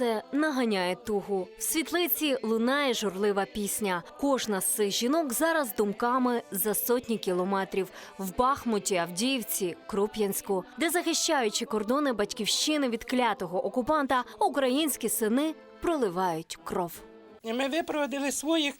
серце наганяє тугу. В світлиці лунає журлива пісня. Кожна з цих жінок зараз думками за сотні кілометрів в Бахмуті, Авдіївці, Круп'янську, де захищаючи кордони батьківщини від клятого окупанта, українські сини проливають кров. Ми випроводили своїх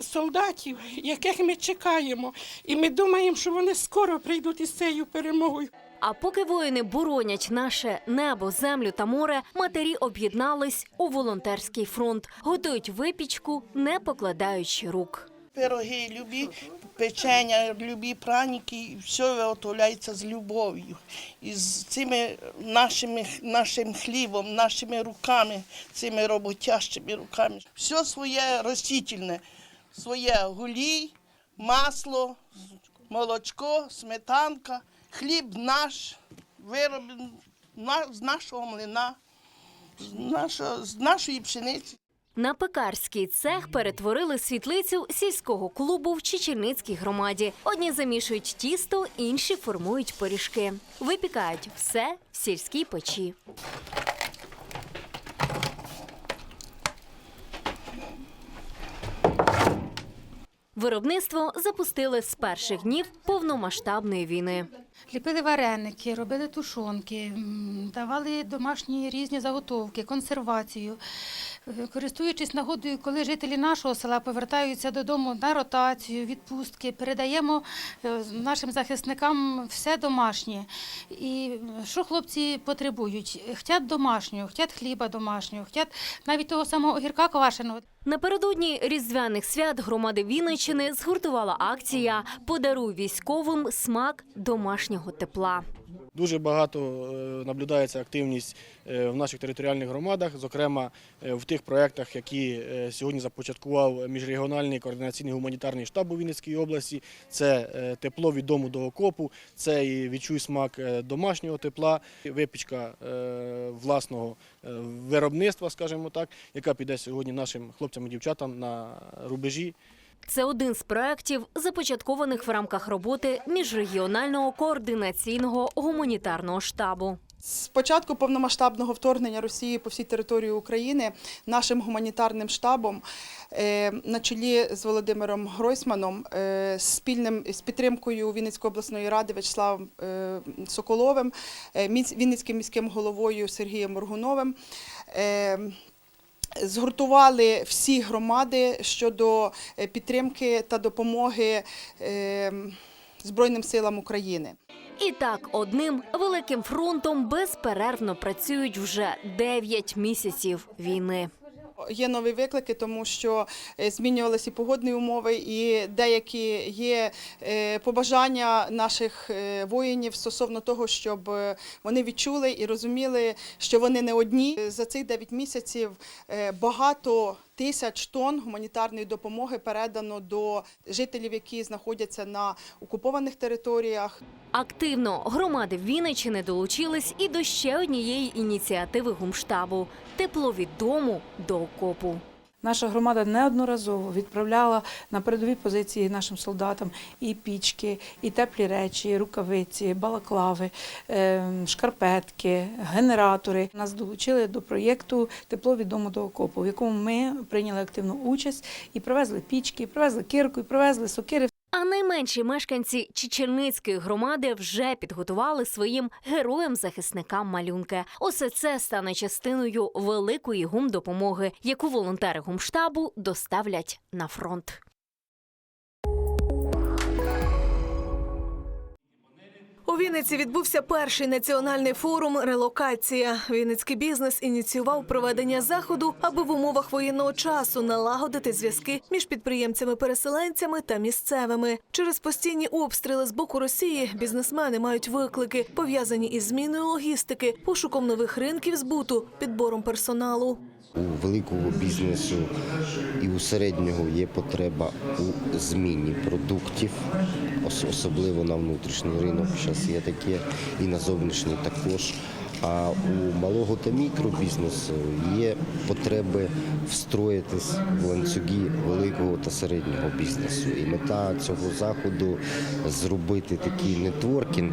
солдатів, яких ми чекаємо. І ми думаємо, що вони скоро прийдуть із цією перемогою. А поки воїни боронять наше небо, землю та море, матері об'єднались у волонтерський фронт, готують випічку, не покладаючи рук. Пироги, любі печення, любі праніки, все виготовляється з любов'ю. І з цими нашими, нашим хлібом, нашими руками, цими роботящими руками. Все своє ростительне, своє гулій, масло, молочко, сметанка, хліб наш, вироблений з нашого млина, з, нашого, з нашої пшениці. На пекарський цех перетворили світлицю сільського клубу в Чечільницькій громаді. Одні замішують тісто, інші формують пиріжки. Випікають все в сільській печі. Виробництво запустили з перших днів повномасштабної війни. Ліпили вареники, робили тушонки, давали домашні різні заготовки, консервацію. Е, Користуючись нагодою, коли жителі нашого села повертаються додому на ротацію, відпустки, передаємо е, нашим захисникам все домашнє. І що хлопці потребують? Хотять домашнього, хотять хліба домашнього, хотять навіть того самого огірка квашеного. Напередодні різдвяних свят громади Вінниччини згуртувала акція Подаруй військовим смак домашнього тепла. Дуже багато е, наблюдається активність е, в наших територіальних громадах, зокрема е, в тих проєктах, які сьогодні започаткував міжрегіональний координаційний гуманітарний штаб у Вінницькій області. Це тепло від дому до окопу, це і відчуй смак домашнього тепла, випічка власного виробництва, скажімо так, яка піде сьогодні нашим хлопцям і дівчатам на рубежі. Це один з проєктів, започаткованих в рамках роботи міжрегіонального координаційного гуманітарного штабу. З початку повномасштабного вторгнення Росії по всій території України нашим гуманітарним штабом е, на чолі з Володимиром Гройсманом, е, спільним з підтримкою Вінницької обласної ради Вячеславом е, Соколовим, Вінницьким міським головою Сергієм Моргуновим. Згуртували всі громади щодо е, підтримки та допомоги е, Збройним силам України. І так, одним великим фронтом безперервно працюють вже 9 місяців війни. Є нові виклики, тому що е, змінювалися і погодні умови, і деякі є е, побажання наших е, воїнів стосовно того, щоб вони відчули і розуміли, що вони не одні. За цих 9 місяців багато тисяч тонн гуманітарної допомоги передано до жителів, які знаходяться на окупованих територіях. Активно громади Вінниччини долучились і до ще однієї ініціативи гумштабу тепло від дому до окопу. Наша громада неодноразово відправляла на передові позиції нашим солдатам і пічки, і теплі речі, рукавиці, балаклави, ем, шкарпетки, генератори. Нас долучили до проєкту Тепло від дому до окопу, в якому ми прийняли активну участь і привезли пічки, привезли кирку, і привезли сокири. А найменші мешканці Чечерницької громади вже підготували своїм героям-захисникам малюнки. Усе це стане частиною великої гумдопомоги, яку волонтери гумштабу доставлять на фронт. У Вінниці відбувся перший національний форум Релокація. Вінницький бізнес ініціював проведення заходу, аби в умовах воєнного часу налагодити зв'язки між підприємцями-переселенцями та місцевими. Через постійні обстріли з боку Росії бізнесмени мають виклики, пов'язані із зміною логістики, пошуком нових ринків збуту, підбором персоналу. У великого бізнесу і у середнього є потреба у зміні продуктів, особливо на внутрішній ринок. Зараз є таке, і на зовнішній також. А у малого та мікробізнесу є потреби встроїтись в ланцюги великого та середнього бізнесу. І мета цього заходу зробити такий нетворкінг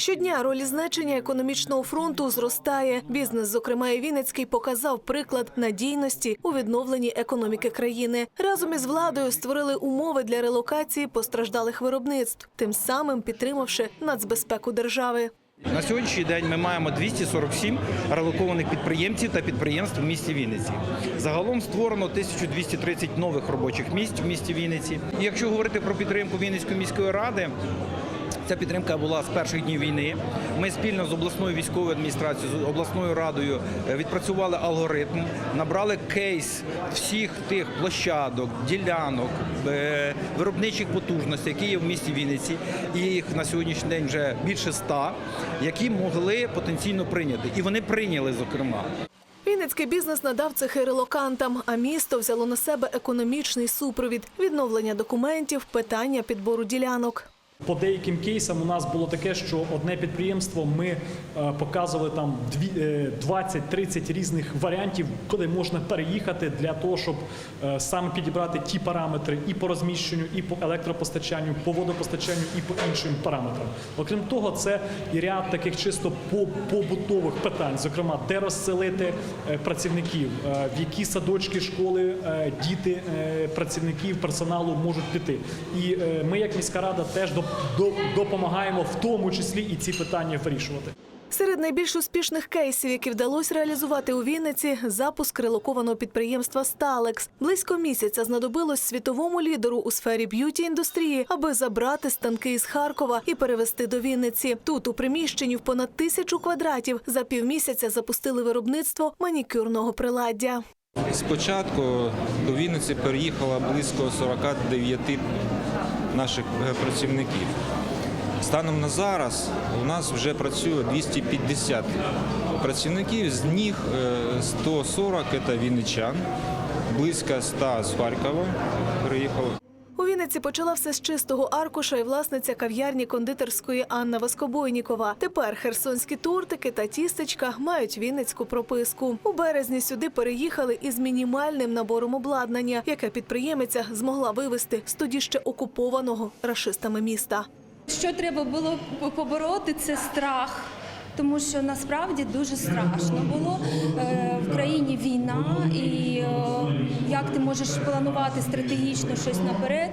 Щодня роль значення економічного фронту зростає. Бізнес, зокрема і Вінницький, показав приклад надійності у відновленні економіки країни. Разом із владою створили умови для релокації постраждалих виробництв, тим самим підтримавши нацбезпеку держави. На сьогоднішній день ми маємо 247 релокованих підприємців та підприємств в місті Вінниці. Загалом створено 1230 нових робочих місць в місті Вінниці. Якщо говорити про підтримку Вінницької міської ради. Ця підтримка була з перших днів війни. Ми спільно з обласною військовою адміністрацією, з обласною радою е, відпрацювали алгоритм, набрали кейс всіх тих площадок, ділянок, е, виробничих потужностей, які є в місті Вінниці, і їх на сьогоднішній день вже більше ста, які могли потенційно прийняти. І вони прийняли, зокрема. Вінницький бізнес надав цехи релокантам, а місто взяло на себе економічний супровід, відновлення документів, питання підбору ділянок. По деяким кейсам у нас було таке, що одне підприємство ми е, показували там дві- е, 20-30 різних варіантів, куди можна переїхати для того, щоб е, саме підібрати ті параметри і по розміщенню, і по електропостачанню, по водопостачанню, і по іншим параметрам. Окрім того, це і ряд таких чисто по- побутових питань, зокрема, де розселити працівників, в які садочки, школи діти працівників персоналу можуть піти. І ми, як міська рада, теж доп- доп- допомагаємо в тому числі і ці питання вирішувати. Серед найбільш успішних кейсів, які вдалося реалізувати у Вінниці, запуск релокованого підприємства Сталекс. Близько місяця знадобилось світовому лідеру у сфері б'юті індустрії, аби забрати станки із Харкова і перевезти до Вінниці. Тут у приміщенні в понад тисячу квадратів за півмісяця запустили виробництво манікюрного приладдя. Спочатку до Вінниці переїхало близько 49 наших е, працівників. Станом на зараз у нас вже працює 250 працівників, з них е, 140 – це вінничан, близько 100 з Харкова приїхало. Вінниці почала все з чистого аркуша і власниця кав'ярні кондитерської Анна Воскобойнікова. Тепер херсонські тортики та тістечка мають вінницьку прописку. У березні сюди переїхали із мінімальним набором обладнання, яке підприємиця змогла вивезти з тоді ще окупованого рашистами міста. Що треба було побороти, це страх. Тому що насправді дуже страшно було Е, в країні війна, і е, як ти можеш планувати стратегічно щось наперед.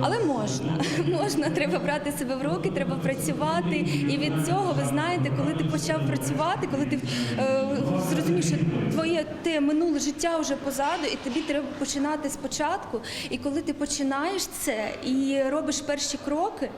Але можна, можна, треба брати себе в руки, треба працювати. І від цього ви знаєте, коли ти почав працювати, коли ти е, зрозумів, що твоє те минуле життя вже позаду, і тобі треба починати спочатку. І коли ти починаєш це і робиш перші кроки,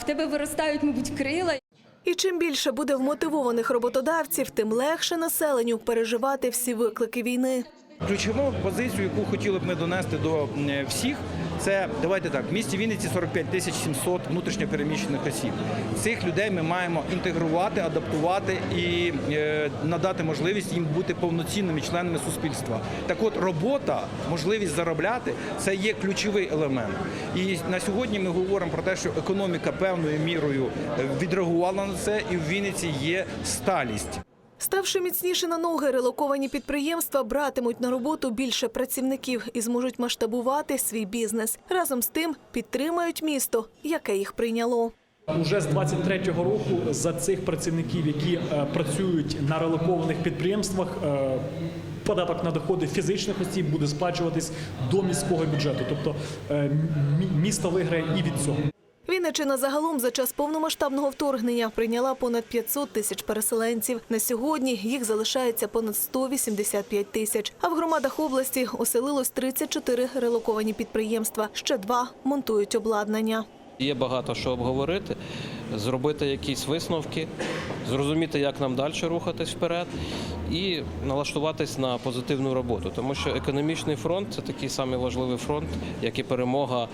в тебе виростають, мабуть, крила. І чим більше буде вмотивованих роботодавців, тим легше населенню переживати всі виклики війни. Ключову позицію, яку хотіли б ми донести до всіх, це давайте так. В місті Вінниці 45 тисяч 700 внутрішньопереміщених осіб. Цих людей ми маємо інтегрувати, адаптувати і е, надати можливість їм бути повноцінними членами суспільства. Так от робота, можливість заробляти це є ключовий елемент. І на сьогодні ми говоримо про те, що економіка певною мірою відреагувала на це, і в Вінниці є сталість. Ставши міцніше на ноги, релоковані підприємства братимуть на роботу більше працівників і зможуть масштабувати свій бізнес. Разом з тим підтримають місто, яке їх прийняло. Уже з 23-го року за цих працівників, які е, працюють на релокованих підприємствах, е, податок на доходи фізичних осіб буде сплачуватись до міського бюджету. Тобто е, місто виграє і від цього. Вінниччина загалом за час повномасштабного вторгнення прийняла понад 500 тисяч переселенців. На сьогодні їх залишається понад 185 тисяч. А в громадах області оселилось 34 релоковані підприємства. Ще два монтують обладнання. Є багато що обговорити, зробити якісь висновки, зрозуміти, як нам далі рухатись вперед, і налаштуватись на позитивну роботу. Тому що економічний фронт це такий самий важливий фронт, як і перемога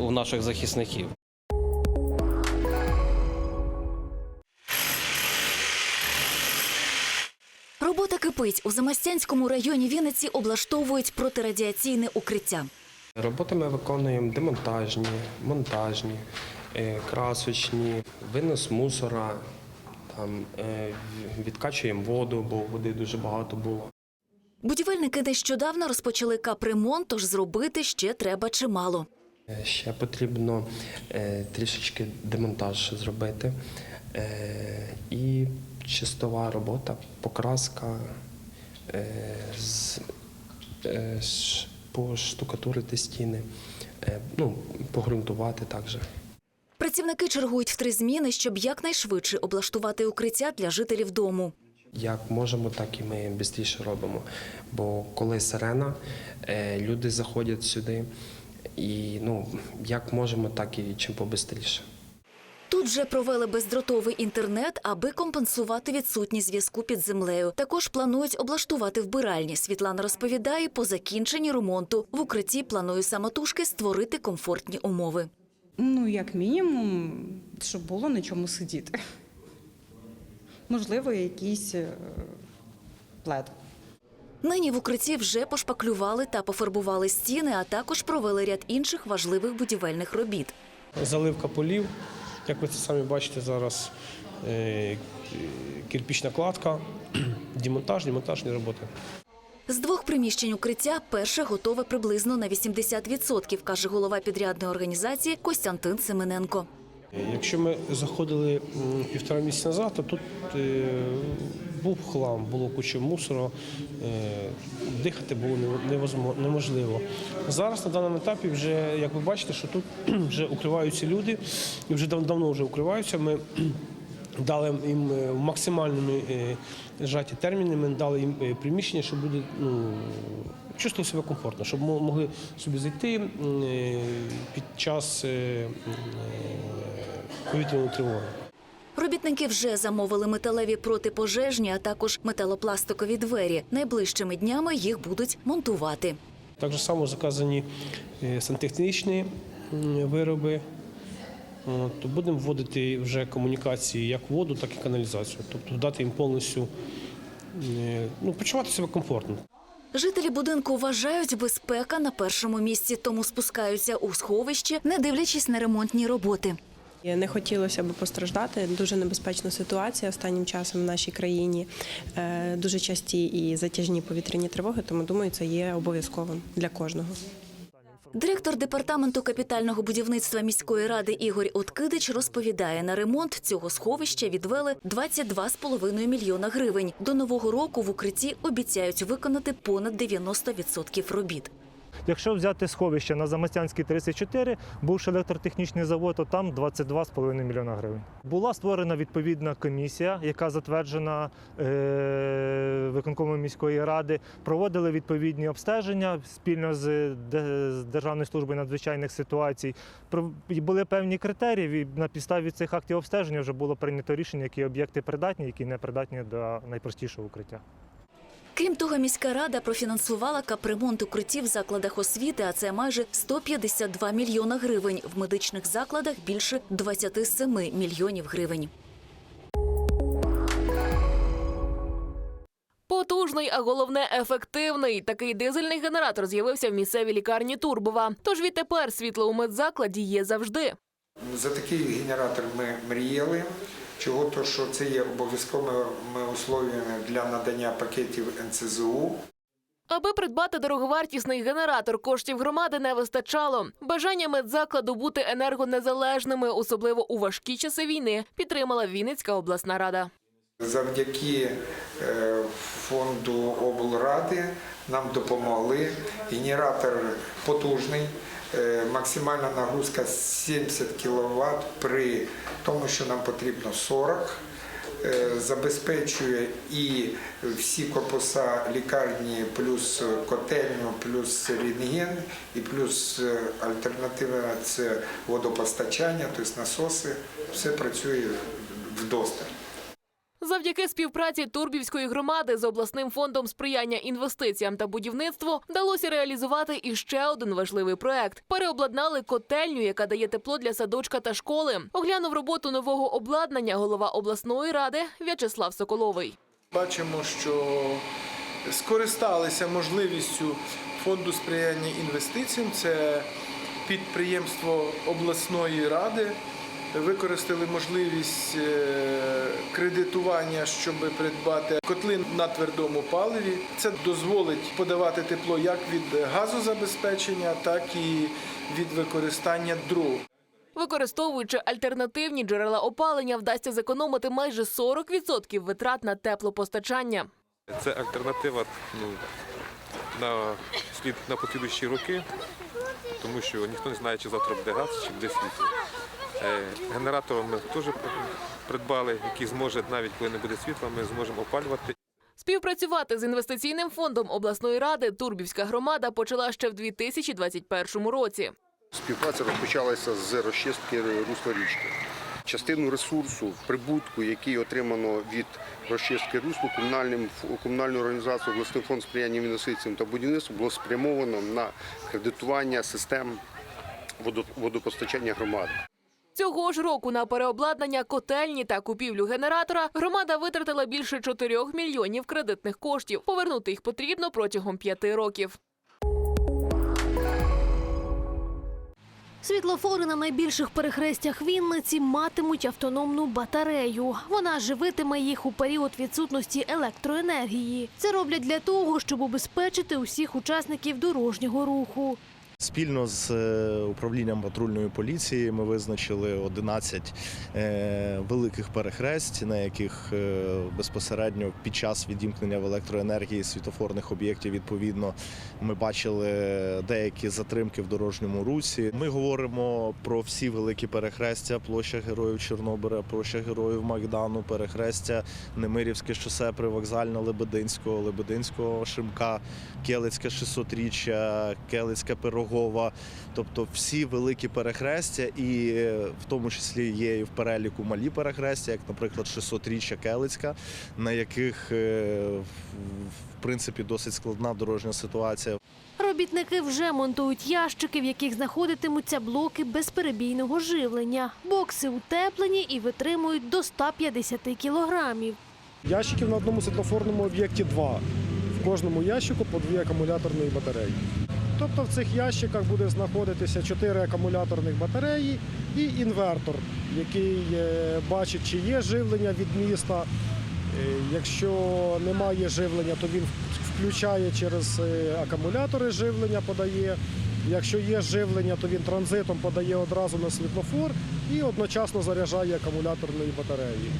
у наших захисників. Робота кипить. У Замостянському районі Вінниці облаштовують протирадіаційне укриття. Роботи ми виконуємо демонтажні, монтажні, е, красочні, винос мусора, там, е, відкачуємо воду, бо води дуже багато було. Будівельники нещодавно розпочали капремонт, тож зробити ще треба чимало. Е, Ще потрібно трішечки демонтаж зробити. І чистова робота, покраска, е, з, е, ш- поштукатурити стіни, е, ну, погрунтувати також. Працівники чергують в три зміни, щоб якнайшвидше облаштувати укриття для жителів дому. Як можемо, так і ми швидше робимо. Бо коли сирена, е, люди заходять сюди, і ну, як можемо, так і чим побистріше. Тут вже провели бездротовий інтернет, аби компенсувати відсутність зв'язку під землею. Також планують облаштувати вбиральні. Світлана розповідає, по закінченні ремонту в укритті планує самотужки створити комфортні умови. Ну, як мінімум, щоб було на чому сидіти. Можливо, якийсь е, плед. Нині в укритті вже пошпаклювали та пофарбували стіни, а також провели ряд інших важливих будівельних робіт. Заливка полів, як ви це самі бачите зараз, е, кирпічна кладка, демонтаж, демонтажні роботи. З двох приміщень укриття перше готове приблизно на 80%, каже голова підрядної організації Костянтин Семененко. Якщо ми заходили півтора місяця назад, то тут е, був хлам, було куча мусору, е, дихати було неможливо. Зараз на даному етапі вже, як ви бачите, що тут вже укриваються люди, і вже дав- давно вже укриваються. Ми дали їм е, в максимальному е, зжаті терміни, ми дали їм приміщення, щоб люди ну, чувствували себе комфортно, щоб мо- могли собі зайти під час повітряної тривоги. Робітники вже замовили металеві протипожежні, а також металопластикові двері. Найближчими днями їх будуть монтувати. Так само заказані е, сантехнічні вироби. От, то будемо вводити вже комунікації як воду, так і каналізацію. Тобто дати їм повністю е, ну, почувати себе комфортно. Жителі будинку вважають, безпека на першому місці, тому спускаються у сховище, не дивлячись на ремонтні роботи. Не хотілося б постраждати. Дуже небезпечна ситуація останнім часом в нашій країні. Е, Дуже часті і затяжні повітряні тривоги, тому думаю, це є обов'язковим для кожного. Директор департаменту капітального будівництва міської ради Ігор Откидич розповідає, на ремонт цього сховища відвели 22,5 мільйона гривень. До нового року в укритті обіцяють виконати понад 90% робіт. Якщо взяти сховище на Замостянській 34, бувши електротехнічний завод, то там 22,5 мільйона гривень. Була створена відповідна комісія, яка затверджена е, виконкомом міської ради. Проводили відповідні обстеження спільно з, Де- з Державною службою надзвичайних ситуацій. Про- Були певні критерії. і На підставі цих актів обстеження вже було прийнято рішення, які об'єкти придатні, які не придатні до найпростішого укриття. Крім того, міська рада профінансувала капремонт укриттів в закладах освіти, а це майже 152 мільйона гривень. В медичних закладах більше 27 мільйонів гривень. Потужний, а головне ефективний. Такий дизельний генератор з'явився в місцевій лікарні Турбова. Тож відтепер світло у медзакладі є завжди. За такий генератор ми мріяли. Чого то, що це є обов'язковими условиями для надання пакетів НЦЗУ. Аби придбати дороговартісний генератор, коштів громади не вистачало. Бажання медзакладу бути енергонезалежними, особливо у важкі часи війни, підтримала Вінницька обласна рада. Завдяки е, фонду облради нам допомогли. Генератор потужний, максимальна нагрузка 70 кВт при тому, що нам потрібно 40 Е, Забезпечує і всі корпуса лікарні, плюс котельню, плюс рентген, і плюс е, альтернатива це водопостачання, тобто насоси. Все працює вдосталь. Завдяки співпраці Турбівської громади з обласним фондом сприяння інвестиціям та будівництву вдалося реалізувати іще один важливий проект. Переобладнали котельню, яка дає тепло для садочка та школи. Оглянув роботу нового обладнання голова обласної ради В'ячеслав Соколовий. Бачимо, що скористалися можливістю фонду сприяння інвестиціям. Це підприємство обласної ради. Використали можливість е, кредитування, щоб придбати котли на твердому паливі. Це дозволить подавати тепло як від газозабезпечення, так і від використання дров. Використовуючи альтернативні джерела опалення, вдасться зекономити майже 40% витрат на теплопостачання. Це альтернатива ну, на слід на послідуючі роки, тому що ніхто не знає, чи завтра буде газ, чи буде світло. Е, Генератор ми теж придбали, який зможе, навіть коли не буде світла, ми зможемо опалювати. Співпрацювати з інвестиційним фондом обласної ради Турбівська громада почала ще в 2021 році. Співпраця розпочалася з розчистки русла річки. Частину ресурсу, прибутку, який отримано від розчистки руслу комунальним комунальною організацією обласний фонд сприяння інвестиціям та будівництву було спрямовано на кредитування систем водопостачання громади. Цього ж року на переобладнання котельні та купівлю генератора громада витратила більше 4 мільйонів кредитних коштів. Повернути їх потрібно протягом п'яти років. Світлофори на найбільших перехрестях Вінниці матимуть автономну батарею. Вона живитиме їх у період відсутності електроенергії. Це роблять для того, щоб убезпечити усіх учасників дорожнього руху. Спільно з е, управлінням патрульної поліції ми визначили 11 е, великих перехресть, на яких е, безпосередньо під час відімкнення в електроенергії світофорних об'єктів відповідно ми бачили деякі затримки в дорожньому русі. Ми говоримо про всі великі перехрестя, площа Героїв Чорнобиля, площа Героїв Майдану, перехрестя Немирівське шосе привокзальне Лебединського, Лебединського Шимка, Келицьке 600-річчя, Келицьке Пирогова. Тобто всі великі перехрестя, і е, в тому числі є і в переліку малі перехрестя, як, наприклад, 600-річчя Келицька, на яких е, в- в принципі досить складна дорожня ситуація. Робітники вже монтують ящики, в яких знаходитимуться блоки безперебійного живлення. Бокси утеплені і витримують до 150 кілограмів. Ящиків на одному світлофорному об'єкті два. В кожному ящику по дві акумуляторні батареї. Тобто в цих ящиках буде знаходитися чотири акумуляторних батареї і інвертор, який е, бачить, чи є живлення від міста. Е, Якщо немає живлення, то він включає через е, акумулятори живлення, подає. Якщо є живлення, то він транзитом подає одразу на світлофор і одночасно заряджає акумуляторної батареї.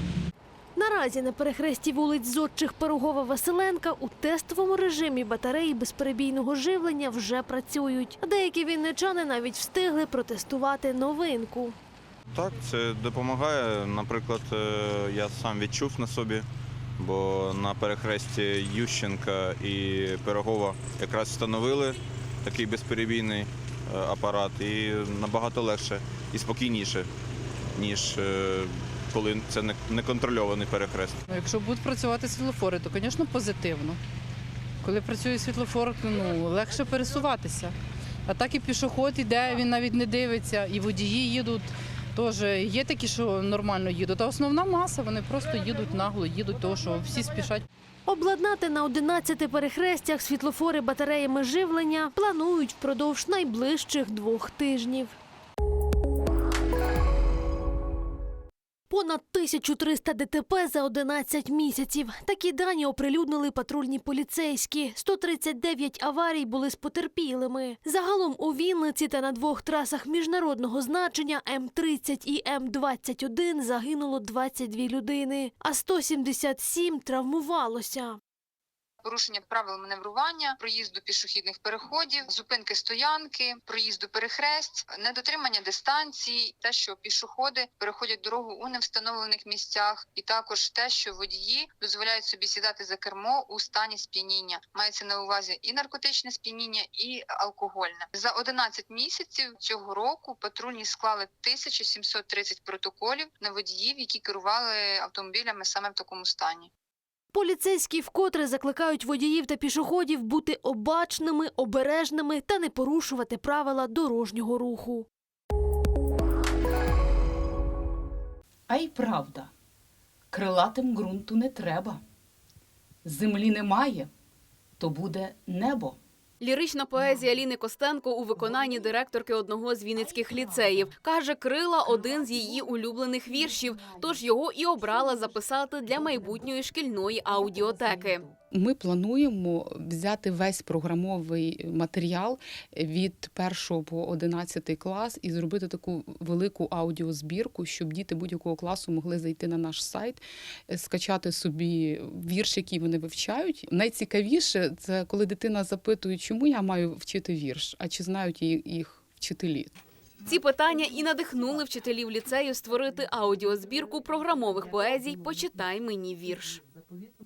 Наразі на перехресті вулиць Зодчих Пирогова Василенка у тестовому режимі батареї безперебійного живлення вже працюють. Деякі вінничани навіть встигли протестувати новинку. Так, це допомагає. Наприклад, е, я сам відчув на собі, бо на перехресті Ющенка і Пирогова якраз встановили такий безперебійний е, апарат і набагато легше і спокійніше, ніж е, коли це не- неконтрольований перехрест. Ну, Якщо будуть працювати світлофори, то, звісно, позитивно. Коли працює світлофор, то, ну, легше пересуватися. А так і пішоход іде, він навіть не дивиться, і водії їдуть. Теж є такі, що нормально їдуть. А основна маса вони просто їдуть нагло, їдуть, тому що всі спішать. Обладнати на 11 перехрестях світлофори батареями живлення планують впродовж найближчих двох тижнів. Понад 1300 ДТП за 11 місяців. Такі дані оприлюднили патрульні поліцейські. 139 аварій були з потерпілими. Загалом у Вінниці та на двох трасах міжнародного значення М30 і М21 загинуло 22 людини, а 177 травмувалося. Порушення правил маневрування, проїзду пішохідних переходів, зупинки стоянки, проїзду перехресть, недотримання дистанцій, те, що пішоходи переходять дорогу у невстановлених місцях, і також те, що водії дозволяють собі сідати за кермо у стані сп'яніння. Мається на увазі і наркотичне сп'яніння, і алкогольне. За 11 місяців цього року патрульні склали 1730 протоколів на водіїв, які керували автомобілями саме в такому стані. Поліцейські вкотре закликають водіїв та пішоходів бути обачними, обережними та не порушувати правила дорожнього руху. А й правда, крилатим ґрунту не треба. Землі немає, то буде небо. Лірична поезія Ліни Костенко у виконанні директорки одного з вінницьких ліцеїв каже, крила один з її улюблених віршів, тож його і обрала записати для майбутньої шкільної аудіотеки. Ми плануємо взяти весь програмовий матеріал від 1 по 11 клас і зробити таку велику аудіозбірку, щоб діти будь-якого класу могли зайти на наш сайт, е, скачати собі вірш, який вони вивчають. Найцікавіше це коли дитина запитує, чому я маю вчити вірш, а чи знають їх вчителі. Ці питання і надихнули вчителів ліцею створити аудіозбірку програмових поезій Почитай мені вірш.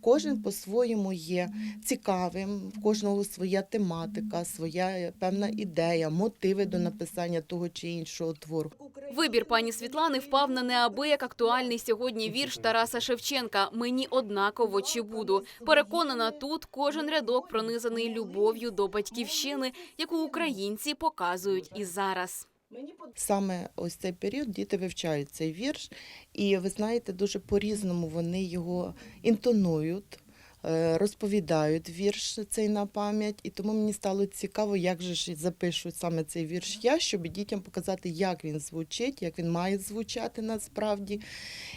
Кожен по-своєму є цікавим, в кожного своя тематика, своя певна ідея, мотиви до написання того чи іншого твору. Вибір пані Світлани впав на неабияк актуальний сьогодні вірш Тараса Шевченка Мені однаково чи буду. Переконана, тут кожен рядок пронизаний любов'ю до батьківщини, яку українці показують і зараз. Саме ось цей період діти вивчають цей вірш, і ви знаєте, дуже по-різному вони його інтонують. е, Розповідають вірш цей на пам'ять, і тому мені стало цікаво, як же ж запишу саме цей вірш я, щоб дітям показати, як він звучить, як він має звучати насправді,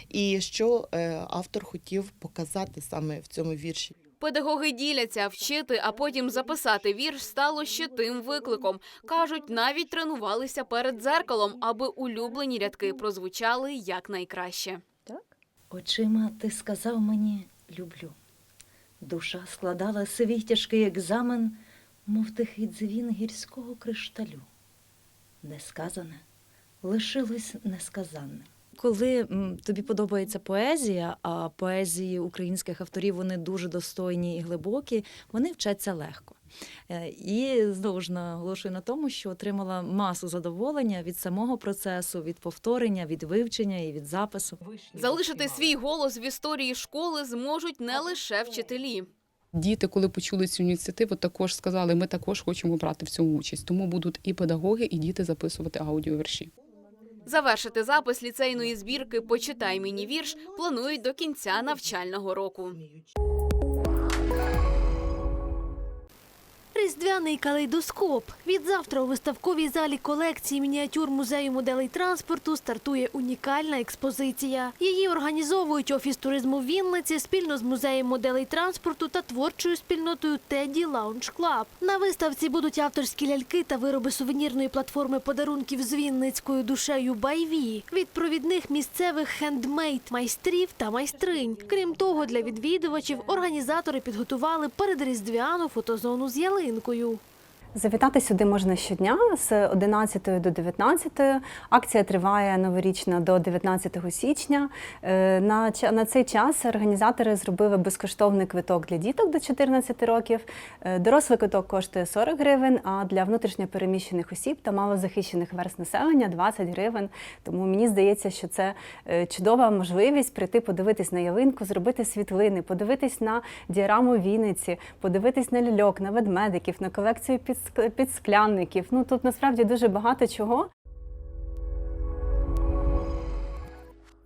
і що е, автор хотів показати саме в цьому вірші. Педагоги діляться, вчити, а потім записати вірш стало ще тим викликом. Кажуть, навіть тренувалися перед дзеркалом, аби улюблені рядки прозвучали якнайкраще. Очима ти сказав мені люблю. Душа складала свій тяжкий екзамен, мов тихий дзвін гірського кришталю. Несказане лишилось несказанним. Коли тобі подобається поезія, а поезії українських авторів вони дуже достойні і глибокі, вони вчаться легко. Е, І знову ж наголошую на тому, що отримала масу задоволення від самого процесу, від повторення, від вивчення і від запису. Залишити свій голос в історії школи зможуть не лише вчителі. Діти, коли почули цю ініціативу, також сказали, ми також хочемо брати в цьому участь. Тому будуть і педагоги, і діти записувати аудіовірші. Завершити запис ліцейної збірки Почитай мені вірш планують до кінця навчального року. Різдвяний калейдоскоп. Відзавтра у виставковій залі колекції мініатюр музею моделей транспорту стартує унікальна експозиція. Її організовують офіс туризму Вінниці спільно з музеєм моделей транспорту та творчою спільнотою Теді Лаунж Клаб. На виставці будуть авторські ляльки та вироби сувенірної платформи подарунків з вінницькою душею Байві від провідних місцевих хендмейд майстрів та майстринь. Крім того, для відвідувачів організатори підготували передріздвяну фотозону з ялинкою. Завітати сюди можна щодня з 11 до 19. Акція триває новорічна до 19 січня. Е, На, на цей час організатори зробили безкоштовний квиток для діток до 14 років. Е, Дорослий квиток коштує 40 гривень, а для внутрішньопереміщених осіб та малозахищених верст населення 20 гривень. Тому мені здається, що це е, чудова можливість прийти подивитись на ялинку, зробити світлини, подивитись на діараму Вінниці, подивитись на ляльок, на ведмедиків, на колекцію підск- підскляників. Ну тут насправді дуже багато чого.